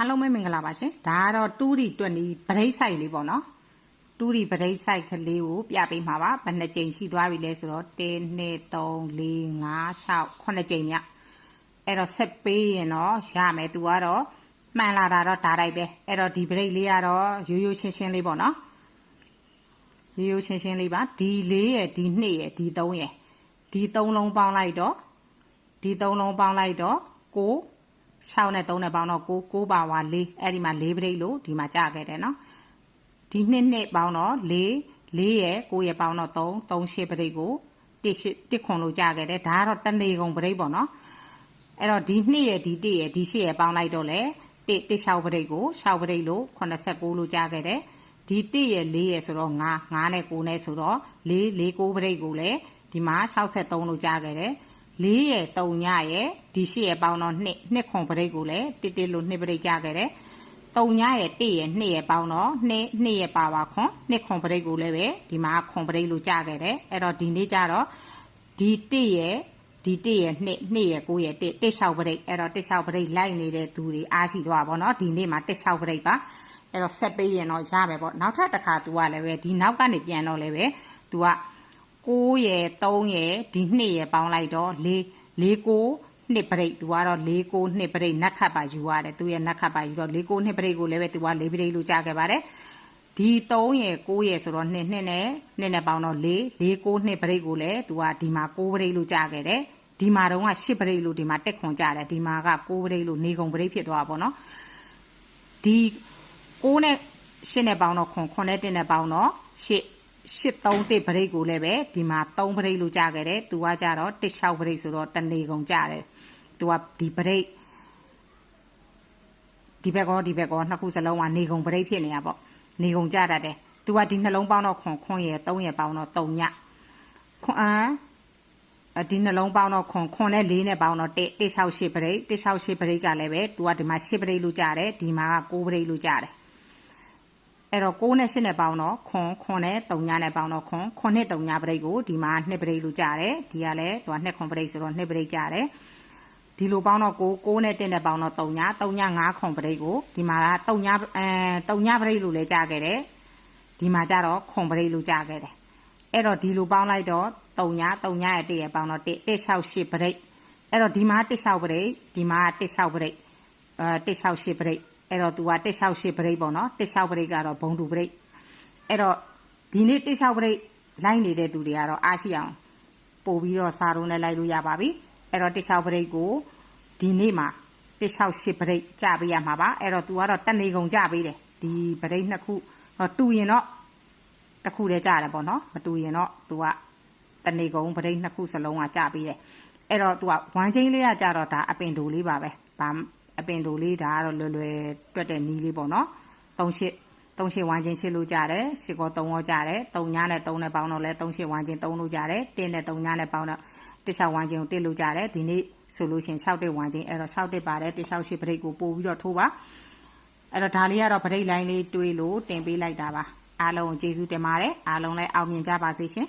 အားလုံးပဲမင်္ဂလာပါရှင်ဒါကတော့တူးရီ20ဗရိတ်ဆိုင်လေးပေါ့နော်တူးရီဗရိတ်ဆိုင်ကလေးကိုပြပေးမှာပါဘယ်နှကြိမ်ရှိသွားပြီလဲဆိုတော့1 2 3 4 5 6 9ကြိမ်မြအဲ့တော့ဆက်ပေးရင်တော့ရမယ်သူကတော့မှန်လာတာတော့ဒါတိုက်ပဲအဲ့တော့ဒီဗရိတ်လေးကတော့ရိုးရိုးရှင်းရှင်းလေးပေါ့နော်ရိုးရိုးရှင်းရှင်းလေးပါဒီလေးရယ်ဒီနှစ်ရယ်ဒီသုံးရယ်ဒီသုံးလုံးပေါင်းလိုက်တော့ဒီသုံးလုံးပေါင်းလိုက်တော့9 6နဲ့3နဲ့ပေါင်းတော့9 9ပါဝါ4အဲ့ဒီမှာ4ပရိတ်လို့ဒီမှာကြာခဲ့တယ်နော်ဒီနှစ်နှစ်ပေါင်းတော့4 4ရဲ့9ရဲ့ပေါင်းတော့3 3 8ပရိတ်ကို1 8 1ခွန်လို့ကြာခဲ့တယ်ဒါကတော့တနေကုန်ပရိတ်ပေါ့နော်အဲ့တော့ဒီနှစ်ရဲ့ဒီ1ရဲ့ဒီ8ရဲ့ပေါင်းလိုက်တော့လေ1 1 6ပရိတ်ကို6ပရိတ်လို့86လို့ကြာခဲ့တယ်ဒီ1ရဲ့4ရဲ့ဆိုတော့9 9နဲ့9နဲ့ဆိုတော့4 4 9ပရိတ်ကိုလည်းဒီမှာ63လို့ကြာခဲ့တယ် 4ရဲ့3ညရဲ့ဒီ8ရဲ့ပေါင်းတော့2 2ခွန်ပရိတ်ကိုလည်းတစ်တစ်လို့2ပရိတ်ကြခဲ့တယ်3ညရဲ့1ရဲ့2ရဲ့ပေါင်းတော့2 2ရဲ့ပါပါခွန်2ခွန်ပရိတ်ကိုလည်းပဲဒီမှာခွန်ပရိတ်လို့ကြခဲ့တယ်အဲ့တော့ဒီနေ့ကျတော့ဒီ1ရဲ့ဒီ1ရဲ့2 2ရဲ့9ရဲ့1 1 6ပရိတ်အဲ့တော့1 6ပရိတ်လိုက်နေတဲ့သူတွေအားရှိသွားပါတော့ဒီနေ့မှာ1 6ပရိတ်ပါအဲ့တော့ဆက်ပေးရင်တော့ရမယ်ပေါ့နောက်ထပ်တစ်ခါ तू ကလည်းပဲဒီနောက်ကနေပြန်တော့လည်းပဲ तू က 9ရယ်3ရယ်ဒီ2ရယ်ပေါင်းလိုက်တော့4 4 9နှစ်ပရိတ်သူကတော့4 9နှစ်ပရိတ်နက်ခတ်ပါယူရတယ်သူရဲ့နက်ခတ်ပါယူတော့4 9နှစ်ပရိတ်ကိုလည်းပဲသူက4ပရိတ်လို့ကြားခဲ့ပါတယ်ဒီ3ရယ်9ရယ်ဆိုတော့2နှစ်နဲ့2နဲ့ပေါင်းတော့4 4 9နှစ်ပရိတ်ကိုလည်းသူကဒီမှာ9ပရိတ်လို့ကြားခဲ့တယ်ဒီမှာတော့က10ပရိတ်လို့ဒီမှာတက်ခွန်ကြတယ်ဒီမှာက9ပရိတ်လို့နေကုန်ပရိတ်ဖြစ်သွားပါတော့နော်ဒီ9နဲ့10နဲ့ပေါင်းတော့ခွန်9နဲ့1နဲ့ပေါင်းတော့10 83တစ်ပရိတ်ကိုလည်းပဲဒီမှာ3ပရိတ်လို့ကြားခဲ့တယ်သူကကြတော့16ပရိတ်ဆိုတော့တနေကုန်ကြတယ်သူကဒီပရိတ်ဒီဘက်ကောဒီဘက်ကောနှစ်ခုစလုံးကနေကုန်ပရိတ်ဖြစ်နေတာပေါ့နေကုန်ကြတတ်တယ်သူကဒီနှလုံးပေါင်းတော့ခွန်ခွန်ရယ်3ရယ်ပေါင်းတော့3ညခွန်အာဒီနှလုံးပေါင်းတော့ခွန်ခွန်နဲ့4နဲ့ပေါင်းတော့1 168ပရိတ်168ပရိတ်ကလည်းပဲသူကဒီမှာ10ပရိတ်လို့ကြားတယ်ဒီမှာက9ပရိတ်လို့ကြားတယ် အဲ့တော့6နဲ့8နဲ့ပေါင်းတော့ခွန်ခွန်နဲ့3ညနဲ့ပေါင်းတော့ခွန်ခွန်နဲ့3ညပရိတ်ကိုဒီမှာ2ပရိတ်လို့ကြားတယ်ဒီကလည်းသူက2ခွန်ပရိတ်ဆိုတော့2ပရိတ်ကြားတယ်ဒီလိုပေါင်းတော့6 6နဲ့1နဲ့ပေါင်းတော့3ည3ည5ခွန်ပရိတ်ကိုဒီမှာက3ညအဲ3ညပရိတ်လို့လည်းကြားခဲ့တယ်ဒီမှာကျတော့ခွန်ပရိတ်လို့ကြားခဲ့တယ်အဲ့တော့ဒီလိုပေါင်းလိုက်တော့3ည3ညရဲ့1ရဲ့ပေါင်းတော့1 168ပရိတ်အဲ့တော့ဒီမှာ168ပရိတ်ဒီမှာ168ပရိတ်အဲ168ပရိတ် အဲ့တော့ तू က168ပရိတ်ပေါ့နော်168ပရိတ်ကတော့ဘုံတူပရိတ်အဲ့တော့ဒီနေ့168ပရိတ်လိုက်နေတဲ့သူတွေကတော့အားရှိအောင်ပို့ပြီးတော့စာရုံးနဲ့လိုက်လို့ရပါပြီအဲ့တော့168ပရိတ်ကိုဒီနေ့မှာ168ပရိတ်ကြပေးရမှာပါအဲ့တော့ तू ကတော့တက်နေကုန်ကြပေးတယ်ဒီပရိတ်နှစ်ခုတော့တူရင်တော့တစ်ခုတည်းကြတယ်ပေါ့နော်မတူရင်တော့ तू ကတနေကုန်ပရိတ်နှစ်ခုစလုံးကကြပေးတယ်အဲ့တော့ तू ကဝမ်းချင်းလေးကကြတော့ဒါအပင်တူလေးပါပဲဘာ အပင်တူလေးဒါကတော့လွယ်လွယ်တွက်တဲ့နီးလေးပေါ့နော်38 38ဝမ်းချင်းချစ်လို့ကြတယ်ရှစ်ကော3ရောကြတယ်3ညနဲ့3နဲ့ပေါင်းတော့လဲ38ဝမ်းချင်း3လို့ကြတယ်1နဲ့3ညနဲ့ပေါင်းတော့16ဝမ်းချင်းကို1လို့ကြတယ်ဒီနေ့ဆိုလို့ရှင်6တက်ဝမ်းချင်းအဲ့တော့6တက်ပါတယ်168ပရိတ်ကိုပို့ပြီးတော့ထိုးပါအဲ့တော့ဒါလေးကတော့ပရိတ်လိုင်းလေးတွေးလို့တင်ပေးလိုက်တာပါအားလုံးကျေးဇူးတင်ပါတယ်အားလုံးလည်းအောင်မြင်ကြပါစေရှင်